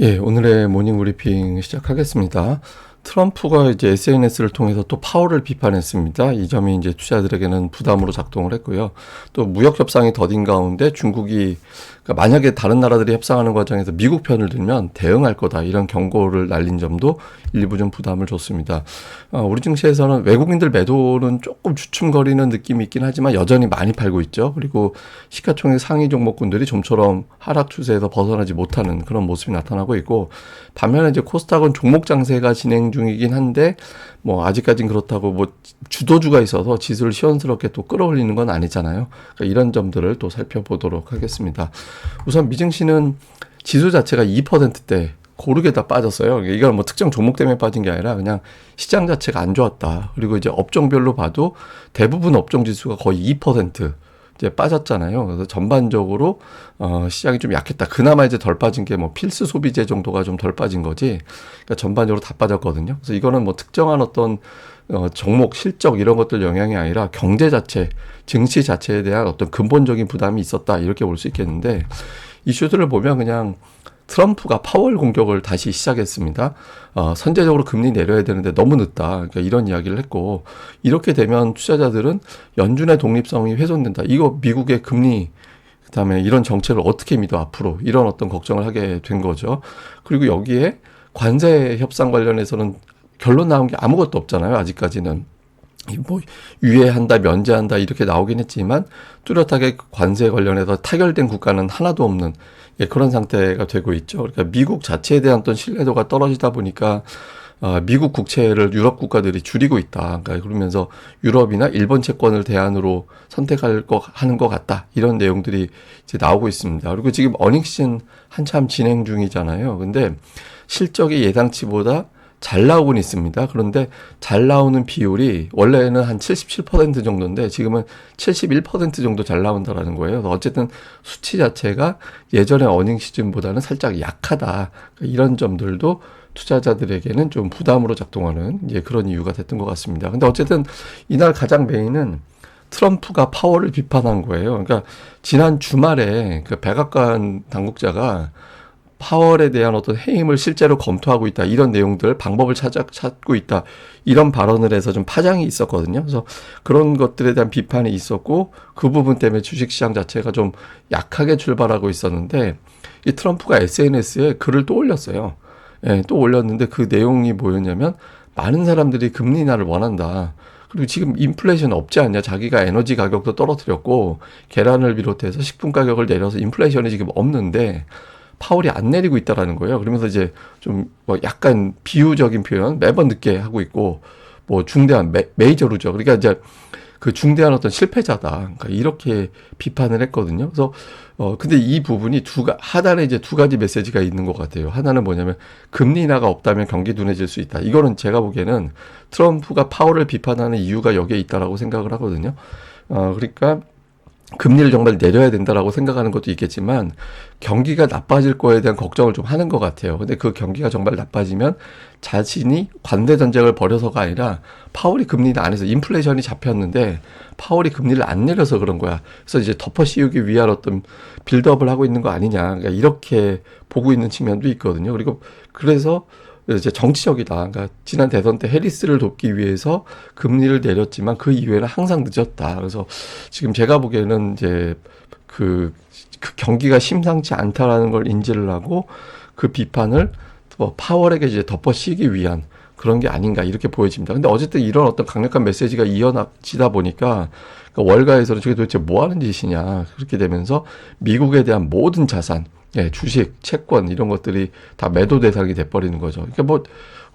예, 오늘의 모닝 브리핑 시작하겠습니다. 트럼프가 이제 SNS를 통해서 또 파월을 비판했습니다. 이 점이 이제 투자자들에게는 부담으로 작동을 했고요. 또 무역 협상이 더딘 가운데 중국이 그러니까 만약에 다른 나라들이 협상하는 과정에서 미국 편을 들면 대응할 거다 이런 경고를 날린 점도 일부 좀 부담을 줬습니다. 어, 우리 증시에서는 외국인들 매도는 조금 주춤거리는 느낌이 있긴 하지만 여전히 많이 팔고 있죠. 그리고 시가총액 상위 종목군들이 좀처럼 하락 추세에서 벗어나지 못하는 그런 모습이 나타나고 있고 반면에 이제 코스닥은 종목 장세가 진행 중 이긴 한데 뭐 아직까진 그렇다고 뭐 주도주가 있어서 지수를 시원스럽게 또 끌어올리는 건 아니잖아요. 그러니까 이런 점들을 또 살펴보도록 하겠습니다. 우선 미증시는 지수 자체가 2%대 고르게 다 빠졌어요. 이건 뭐 특정 종목 때문에 빠진 게 아니라 그냥 시장 자체가 안 좋았다. 그리고 이제 업종별로 봐도 대부분 업종 지수가 거의 2% 이제 빠졌잖아요. 그래서 전반적으로 어 시장이 좀 약했다. 그나마 이제 덜 빠진 게 뭐 필수 소비재 정도가 좀 덜 빠진 거지. 그러니까 전반적으로 다 빠졌거든요. 그래서 이거는 뭐 특정한 어떤 어 종목 실적 이런 것들 영향이 아니라 경제 자체, 증시 자체에 대한 어떤 근본적인 부담이 있었다. 이렇게 볼 수 있겠는데 이슈들을 보면 그냥 트럼프가 파월 공격을 다시 시작했습니다. 어, 선제적으로 금리 내려야 되는데 너무 늦다. 그러니까 이런 이야기를 했고 이렇게 되면 투자자들은 연준의 독립성이 훼손된다. 이거 미국의 금리 그다음에 이런 정책을 어떻게 믿어 앞으로 이런 어떤 걱정을 하게 된 거죠. 그리고 여기에 관세 협상 관련해서는 결론 나온 게 아무것도 없잖아요. 아직까지는. 뭐 유예한다, 면제한다 이렇게 나오긴 했지만 뚜렷하게 관세 관련해서 타결된 국가는 하나도 없는 예, 그런 상태가 되고 있죠. 그러니까 미국 자체에 대한 어떤 신뢰도가 떨어지다 보니까 어, 미국 국채를 유럽 국가들이 줄이고 있다. 그러니까 그러면서 유럽이나 일본 채권을 대안으로 선택할 거 하는 것 같다. 이런 내용들이 이제 나오고 있습니다. 그리고 지금 어닝 시즌 한참 진행 중이잖아요. 근데 실적이 예상치보다 잘 나오곤 있습니다. 그런데 잘 나오는 비율이 원래는 한 77% 정도인데 지금은 71% 정도 잘 나온다라는 거예요. 어쨌든 수치 자체가 예전의 어닝 시즌보다는 살짝 약하다. 이런 점들도 투자자들에게는 좀 부담으로 작동하는 이제 그런 이유가 됐던 것 같습니다. 근데 어쨌든 이날 가장 메인은 트럼프가 파워를 비판한 거예요. 그러니까 지난 주말에 그 백악관 당국자가 파월에 대한 어떤 해임을 실제로 검토하고 있다. 이런 내용들, 방법을 찾아, 찾고 있다. 이런 발언을 해서 좀 파장이 있었거든요. 그래서 그런 것들에 대한 비판이 있었고, 그 부분 때문에 주식시장 자체가 좀 약하게 출발하고 있었는데, 이 트럼프가 SNS에 글을 또 올렸어요. 예, 또 올렸는데 그 내용이 뭐였냐면, 많은 사람들이 금리 인하를 원한다. 그리고 지금 인플레이션 없지 않냐. 자기가 에너지 가격도 떨어뜨렸고, 계란을 비롯해서 식품 가격을 내려서 인플레이션이 지금 없는데, 파월이 안 내리고 있다라는 거예요. 그러면서 이제 좀 뭐 약간 비유적인 표현 매번 늦게 하고 있고 뭐 중대한 메, 메이저루죠. 그러니까 이제 그 중대한 어떤 실패자다. 그러니까 이렇게 비판을 했거든요. 그래서 어 근데 이 부분이 두가 하단에 이제 두 가지 메시지가 있는 것 같아요. 하나는 뭐냐면 금리 인하가 없다면 경기 둔해질 수 있다. 이거는 제가 보기에는 트럼프가 파월을 비판하는 이유가 여기에 있다라고 생각을 하거든요. 어 그러니까 금리를 정말 내려야 된다라고 생각하는 것도 있겠지만 경기가 나빠질 거에 대한 걱정을 좀 하는 것 같아요. 근데 그 경기가 정말 나빠지면 자신이 관대 전쟁을 벌여서가 아니라 파월이 금리를 안 해서 인플레이션이 잡혔는데 파월이 금리를 안 내려서 그런 거야. 그래서 이제 덮어 씌우기 위한 어떤 빌드업을 하고 있는 거 아니냐. 그러니까 이렇게 보고 있는 측면도 있거든요. 그리고 그래서 이제 정치적이다. 그러니까 지난 대선 때 해리스를 돕기 위해서 금리를 내렸지만 그 이후에는 항상 늦었다. 그래서 지금 제가 보기에는 이제 그, 그 경기가 심상치 않다라는 걸 인지를 하고 그 비판을 뭐 파월에게 이제 덮어씌기 위한 그런 게 아닌가 이렇게 보여집니다. 근데 어쨌든 이런 어떤 강력한 메시지가 이어지다 보니까 그러니까 월가에서는 저게 도대체 뭐 하는 짓이냐 그렇게 되면서 미국에 대한 모든 자산 예, 주식, 채권 이런 것들이 다 매도 대상이 돼버리는 거죠. 그러니까 뭐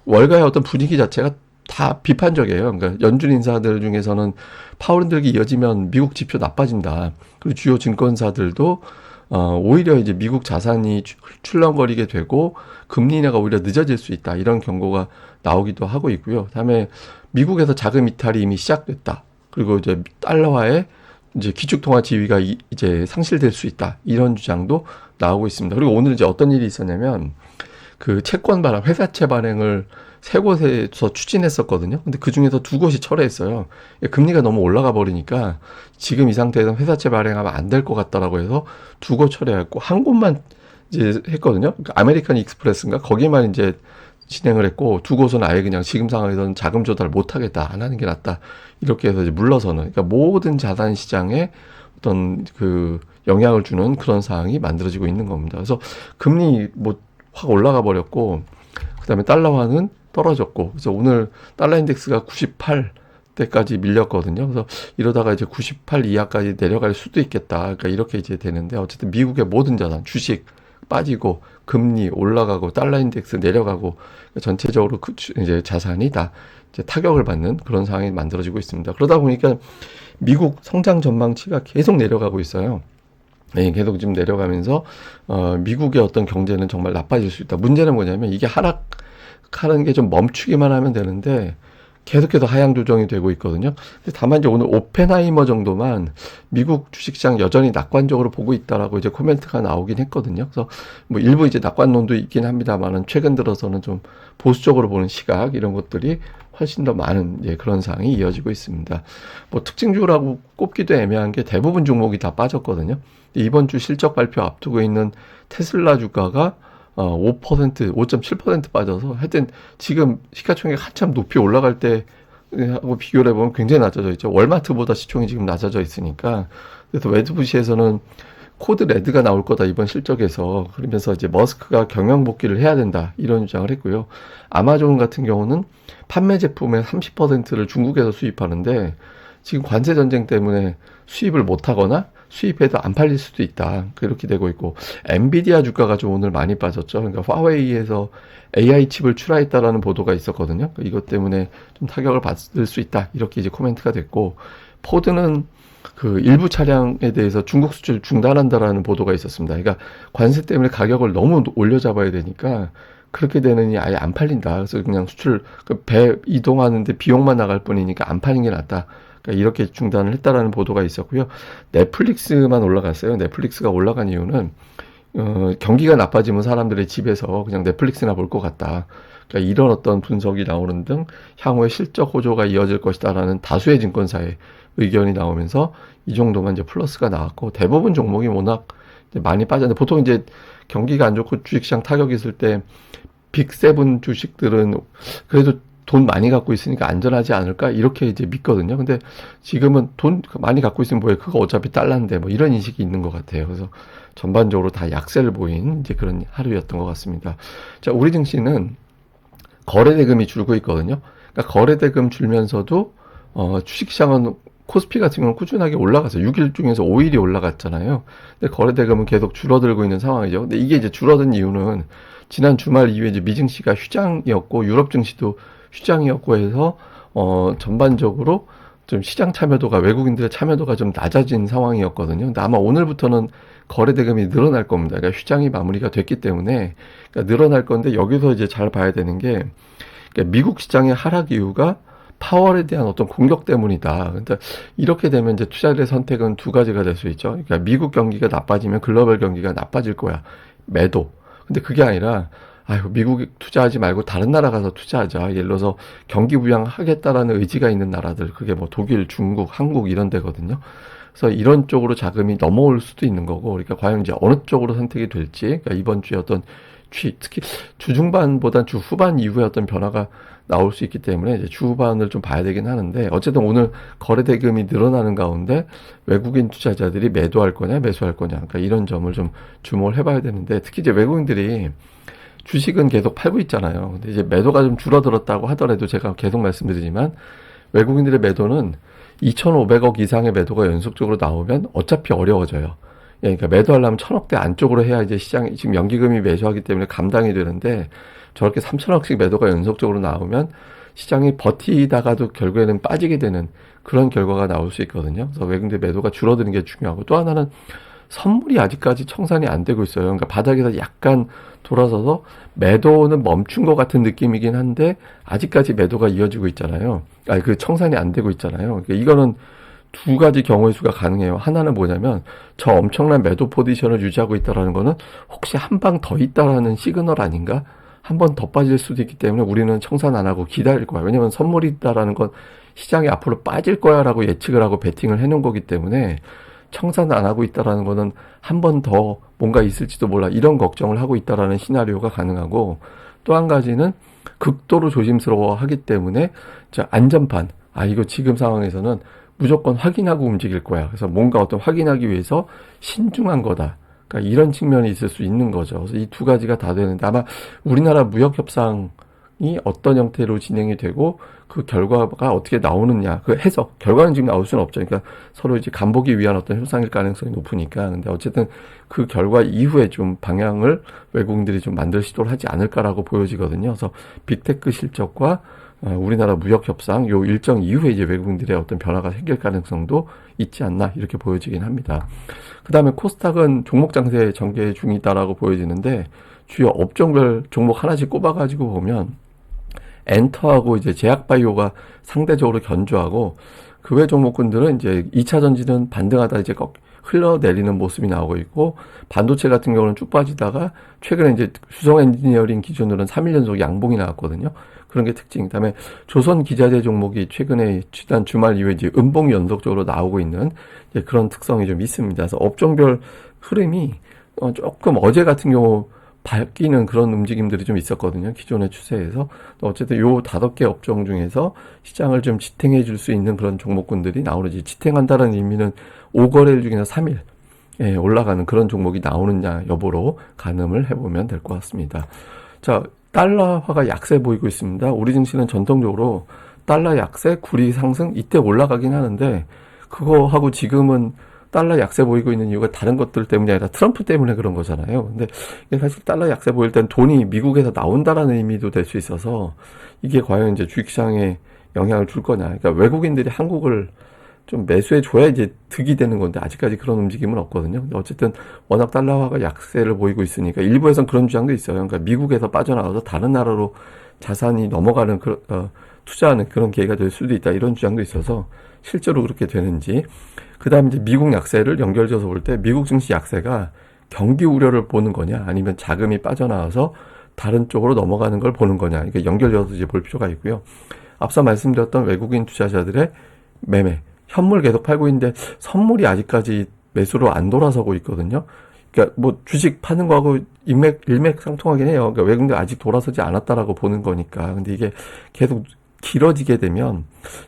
월가의 어떤 분위기 자체가 다 비판적이에요. 그러니까 연준 인사들 중에서는 파월 흔들기 이어지면 미국 지표 나빠진다. 그리고 주요 증권사들도 어, 오히려 이제 미국 자산이 출렁거리게 되고 금리 인하가 오히려 늦어질 수 있다. 이런 경고가 나오기도 하고 있고요. 다음에 미국에서 자금 이탈이 이미 시작됐다. 그리고 이제 달러화의 이제 기축통화 지위가 이, 제 상실될 수 있다. 이런 주장도 나오고 있습니다. 그리고 오늘 이제 어떤 일이 있었냐면 그 채권 발행, 회사채 발행을 세 곳에서 추진했었거든요. 근데 그 중에서 두 곳이 철회했어요. 금리가 너무 올라가 버리니까 지금 이 상태에서 회사채 발행하면 안 될 것 같다라고 해서 두 곳 철회했고 한 곳만 이제 했거든요. 그러니까 아메리칸 익스프레스인가 거기만 이제 진행을 했고 두 곳은 아예 그냥 지금 상황에서는 자금 조달 못 하겠다 안 하는 게 낫다 이렇게 해서 이제 물러서는 그러니까 모든 자산 시장에 어떤 그 영향을 주는 그런 상황이 만들어지고 있는 겁니다. 그래서 금리 뭐 확 올라가 버렸고 그다음에 달러화는 떨어졌고 그래서 오늘 달러 인덱스가 98 때까지 밀렸거든요. 그래서 이러다가 이제 98 이하까지 내려갈 수도 있겠다. 그러니까 이렇게 이제 되는데 어쨌든 미국의 모든 자산, 주식 빠지고 금리 올라가고 달러 인덱스 내려가고 전체적으로 그 주- 이제 자산이 다 이제 타격을 받는 그런 상황이 만들어지고 있습니다. 그러다 보니까 미국 성장 전망치가 계속 내려가고 있어요. 네, 계속 지금 내려가면서 어, 미국의 어떤 경제는 정말 나빠질 수 있다. 문제는 뭐냐면 이게 하락하는 게 좀 멈추기만 하면 되는데 계속해서 하향 조정이 되고 있거든요. 다만 이제 오늘 오펜하이머 정도만 미국 주식시장 여전히 낙관적으로 보고 있다라고 이제 코멘트가 나오긴 했거든요. 그래서 뭐 일부 이제 낙관론도 있긴 합니다만은 최근 들어서는 좀 보수적으로 보는 시각 이런 것들이 훨씬 더 많은 예, 그런 상황이 이어지고 있습니다. 뭐 특징주라고 꼽기도 애매한 게 대부분 종목이 다 빠졌거든요. 이번 주 실적 발표 앞두고 있는 테슬라 주가가 어, 5%, 5.7% 빠져서 하여튼 지금 시가총액 한참 높이 올라갈 때 하고 비교를 해보면 굉장히 낮아져 있죠. 월마트보다 시총이 지금 낮아져 있으니까. 그래서 웨드부시에서는 코드 레드가 나올 거다 이번 실적에서 그러면서 이제 머스크가 경영 복귀를 해야 된다 이런 주장을 했고요. 아마존 같은 경우는 판매 제품의 30%를 중국에서 수입하는데 지금 관세 전쟁 때문에 수입을 못 하거나 수입해도 안 팔릴 수도 있다. 그렇게 되고 있고 엔비디아 주가가 좀 오늘 많이 빠졌죠. 그러니까 화웨이에서 AI 칩을 출하했다라는 보도가 있었거든요. 이것 때문에 좀 타격을 받을 수 있다. 이렇게 이제 코멘트가 됐고 포드는 그 일부 차량에 대해서 중국 수출 중단한다라는 보도가 있었습니다. 그러니까 관세 때문에 가격을 너무 올려잡아야 되니까 그렇게 되느니 아예 안 팔린다. 그래서 그냥 수출 그 배 이동하는데 비용만 나갈 뿐이니까 안 파는 게 낫다. 그러니까 이렇게 중단을 했다라는 보도가 있었고요. 넷플릭스만 올라갔어요. 넷플릭스가 올라간 이유는 어, 경기가 나빠지면 사람들의 집에서 그냥 넷플릭스나 볼 것 같다. 그러니까 이런 어떤 분석이 나오는 등 향후에 실적 호조가 이어질 것이다라는 다수의 증권사의 의견이 나오면서 이 정도만 이제 플러스가 나왔고 대부분 종목이 워낙 많이 빠졌는데 보통 이제 경기가 안 좋고 주식시장 타격이 있을 때 빅세븐 주식들은 그래도 돈 많이 갖고 있으니까 안전하지 않을까 이렇게 이제 믿거든요. 근데 지금은 돈 많이 갖고 있으면 뭐예요? 그거 어차피 달러인데 뭐 이런 인식이 있는 것 같아요. 그래서 전반적으로 다 약세를 보인 이제 그런 하루였던 것 같습니다. 자, 우리 증시는 거래 대금이 줄고 있거든요. 그러니까 거래 대금 줄면서도 어, 주식시장은 코스피 같은 경우는 꾸준하게 올라갔어요. 6일 중에서 5일이 올라갔잖아요. 근데 거래 대금은 계속 줄어들고 있는 상황이죠. 근데 이게 이제 줄어든 이유는 지난 주말 이후에 이제 미 증시가 휴장이었고 유럽 증시도 휴장이었고 해서 어 전반적으로 좀 시장 참여도가 외국인들의 참여도가 좀 낮아진 상황이었거든요. 근데 아마 오늘부터는 거래 대금이 늘어날 겁니다. 그러니까 휴장이 마무리가 됐기 때문에 그러니까 늘어날 건데 여기서 이제 잘 봐야 되는 게 그러니까 미국 시장의 하락 이유가 파월에 대한 어떤 공격 때문이다. 그러니까 이렇게 되면 이제 투자들의 선택은 두 가지가 될 수 있죠. 그러니까 미국 경기가 나빠지면 글로벌 경기가 나빠질 거야. 매도. 근데 그게 아니라 아유, 미국에 투자하지 말고 다른 나라 가서 투자하자. 예를 들어서 경기 부양하겠다라는 의지가 있는 나라들, 그게 뭐 독일, 중국, 한국 이런 데거든요. 그래서 이런 쪽으로 자금이 넘어올 수도 있는 거고, 그러니까 과연 이제 어느 쪽으로 선택이 될지, 그러니까 이번 주에 어떤 취, 특히 주중반보단 주 후반 이후에 어떤 변화가 나올 수 있기 때문에 이제 주 후반을 좀 봐야 되긴 하는데, 어쨌든 오늘 거래 대금이 늘어나는 가운데 외국인 투자자들이 매도할 거냐, 매수할 거냐, 그러니까 이런 점을 좀 주목을 해봐야 되는데, 특히 이제 외국인들이 주식은 계속 팔고 있잖아요. 근데 이제 매도가 좀 줄어들었다고 하더라도 제가 계속 말씀드리지만 외국인들의 매도는 2,500억 이상의 매도가 연속적으로 나오면 어차피 어려워져요. 예, 그러니까 매도하려면 천억대 안쪽으로 해야 이제 시장이 지금 연기금이 매수하기 때문에 감당이 되는데 저렇게 3천억씩 매도가 연속적으로 나오면 시장이 버티다가도 결국에는 빠지게 되는 그런 결과가 나올 수 있거든요. 그래서 외국인들 매도가 줄어드는 게 중요하고 또 하나는 선물이 아직까지 청산이 안 되고 있어요. 그러니까 바닥에서 약간 돌아서서 매도는 멈춘 것 같은 느낌이긴 한데 아직까지 매도가 이어지고 있잖아요. 아니 그 청산이 안 되고 있잖아요. 그러니까 이거는 두 가지 경우의 수가 가능해요. 하나는 뭐냐면 저 엄청난 매도 포지션을 유지하고 있다라는 거는 혹시 한 방 더 있다라는 시그널 아닌가? 한 번 더 빠질 수도 있기 때문에 우리는 청산 안 하고 기다릴 거야. 왜냐면 선물이 있다라는 건 시장이 앞으로 빠질 거야라고 예측을 하고 베팅을 해놓은 거기 때문에 청산 안 하고 있다라는 거는 한 번 더 뭔가 있을지도 몰라. 이런 걱정을 하고 있다라는 시나리오가 가능하고 또 한 가지는 극도로 조심스러워 하기 때문에 자 안전판. 아 이거 지금 상황에서는 무조건 확인하고 움직일 거야. 그래서 뭔가 어떤 확인하기 위해서 신중한 거다. 그러니까 이런 측면이 있을 수 있는 거죠. 그래서 이 두 가지가 다 되는데 아마 우리나라 무역 협상 이 어떤 형태로 진행이 되고 그 결과가 어떻게 나오느냐. 그 해석 결과는 지금 나올 수는 없죠. 그러니까 서로 이제 간보기 위한 어떤 협상일 가능성이 높으니까. 근데 어쨌든 그 결과 이후에 좀 방향을 외국인들이 좀 만들 시도를 하지 않을까라고 보여지거든요. 그래서 빅테크 실적과 어, 우리나라 무역 협상 요 일정 이후에 이제 외국인들의 어떤 변화가 생길 가능성도 있지 않나 이렇게 보여지긴 합니다. 그 다음에 코스닥은 종목 장세 전개 중이다라고 보여지는데 주요 업종별 종목 하나씩 꼽아가지고 보면 엔터하고 이제 제약바이오가 상대적으로 견조하고 그 외 종목군들은 이제 2차 전지는 반등하다 이제 꺾 흘러내리는 모습이 나오고 있고 반도체 같은 경우는 쭉 빠지다가 최근에 이제 수성 엔지니어링 기준으로는 3일 연속 양봉이 나왔거든요. 그런 게 특징. 그다음에 조선 기자재 종목이 최근에 지난 주말 이후에 이제 음봉이 연속적으로 나오고 있는 그런 특성이 좀 있습니다. 그래서 업종별 흐름이 어, 조금 어제 같은 경우 바뀌는 그런 움직임들이 좀 있었거든요. 기존의 추세에서. 어쨌든 요 다섯 개 업종 중에서 시장을 좀 지탱해 줄 수 있는 그런 종목군들이 나오는지 지탱한다는 의미는 5거래일 중에서 3일 예, 올라가는 그런 종목이 나오느냐 여부로 가늠을 해보면 될 것 같습니다. 자, 달러화가 약세 보이고 있습니다. 우리 증시는 전통적으로 달러 약세, 구리 상승 이때 올라가긴 하는데 그거하고 지금은 달러 약세 보이고 있는 이유가 다른 것들 때문이 아니라 트럼프 때문에 그런 거잖아요. 근데 사실 달러 약세 보일 땐 돈이 미국에서 나온다라는 의미도 될 수 있어서 이게 과연 이제 주식시장에 영향을 줄 거냐. 그러니까 외국인들이 한국을 좀 매수해 줘야 이제 득이 되는 건데 아직까지 그런 움직임은 없거든요. 근데 어쨌든 워낙 달러화가 약세를 보이고 있으니까 일부에선 그런 주장도 있어요. 그러니까 미국에서 빠져나와서 다른 나라로 자산이 넘어가는 그, 어, 투자하는 그런 기회가 될 수도 있다 이런 주장도 있어서 실제로 그렇게 되는지 그 다음에 이제 미국 약세를 연결져서 볼 때 미국 증시 약세가 경기 우려를 보는 거냐 아니면 자금이 빠져나와서 다른 쪽으로 넘어가는 걸 보는 거냐 그러니까 연결져서 이제 볼 필요가 있고요. 앞서 말씀드렸던 외국인 투자자들의 매매 현물 계속 팔고 있는데 선물이 아직까지 매수로 안 돌아서고 있거든요. 그러니까 뭐 주식 파는 거하고 일맥 일맥상통하긴 해요. 그러니까 외국인들 아직 돌아서지 않았다라고 보는 거니까. 근데 이게 계속 길어지게 되면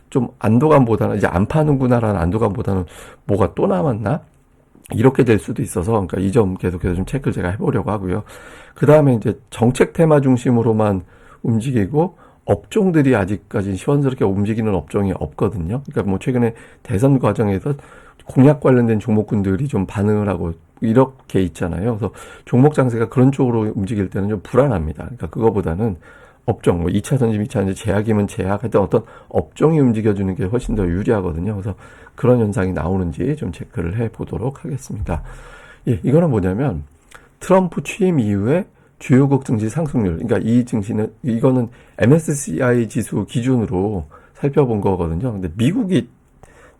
좀 안도감보다는 이제 안 파는구나라는 안도감보다는 뭐가 또 남았나? 이렇게 될 수도 있어서 그러니까 이 점 계속해서 좀 체크를 제가 해보려고 하고요. 그 다음에 이제 정책 테마 중심으로만 움직이고 업종들이 아직까지 시원스럽게 움직이는 업종이 없거든요. 그러니까 뭐 최근에 대선 과정에서 공약 관련된 종목군들이 좀 반응을 하고 이렇게 있잖아요. 그래서 종목 장세가 그런 쪽으로 움직일 때는 좀 불안합니다. 그러니까 그거보다는 업종, 뭐 2차 전지, 2차 전지, 제약이면 제약, 하여튼 어떤 업종이 움직여주는 게 훨씬 더 유리하거든요. 그래서 그런 현상이 나오는지 좀 체크를 해 보도록 하겠습니다. 예, 이거는 뭐냐면 트럼프 취임 이후에 주요국 증시 상승률, 그러니까 이 증시는, 이거는 MSCI 지수 기준으로 살펴본 거거든요. 근데 미국이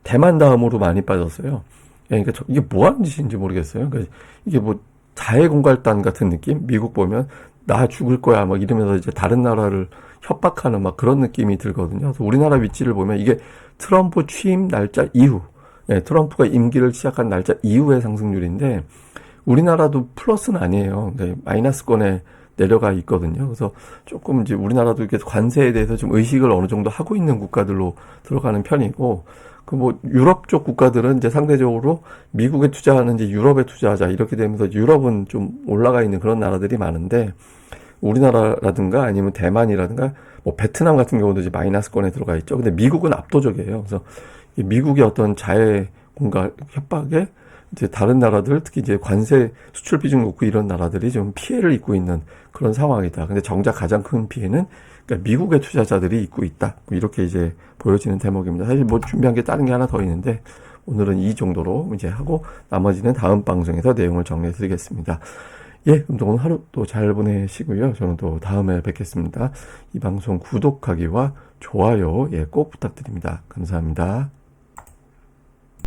대만 다음으로 많이 빠졌어요. 예, 그러니까 이게 뭐 하는 짓인지 모르겠어요. 그러니까 이게 뭐 자해 공갈단 같은 느낌? 미국 보면 나 죽을 거야 막 이러면서 이제 다른 나라를 협박하는 막 그런 느낌이 들거든요. 그래서 우리나라 위치를 보면 이게 트럼프 취임 날짜 이후, 예, 트럼프가 임기를 시작한 날짜 이후의 상승률인데 우리나라도 플러스는 아니에요. 네, 마이너스권에 내려가 있거든요. 그래서 조금 이제 우리나라도 이렇게 관세에 대해서 좀 의식을 어느 정도 하고 있는 국가들로 들어가는 편이고 그 뭐 유럽 쪽 국가들은 이제 상대적으로 미국에 투자하는 이제 유럽에 투자하자 이렇게 되면서 유럽은 좀 올라가 있는 그런 나라들이 많은데 우리나라라든가 아니면 대만이라든가 뭐 베트남 같은 경우도 이제 마이너스권에 들어가 있죠. 근데 미국은 압도적이에요. 그래서 미국의 어떤 자해 공간 협박에 이제 다른 나라들 특히 이제 관세 수출 비중 높고 이런 나라들이 좀 피해를 입고 있는 그런 상황이다. 근데 정작 가장 큰 피해는 그러니까 미국의 투자자들이 입고 있다. 뭐 이렇게 이제 보여지는 대목입니다. 사실 뭐 준비한 게 다른 게 하나 더 있는데 오늘은 이 정도로 이제 하고 나머지는 다음 방송에서 내용을 정리해 드리겠습니다. 예, 그럼 오늘 하루 또 잘 보내시고요. 저는 또 다음에 뵙겠습니다. 이 방송 구독하기와 좋아요, 예, 꼭 부탁드립니다. 감사합니다.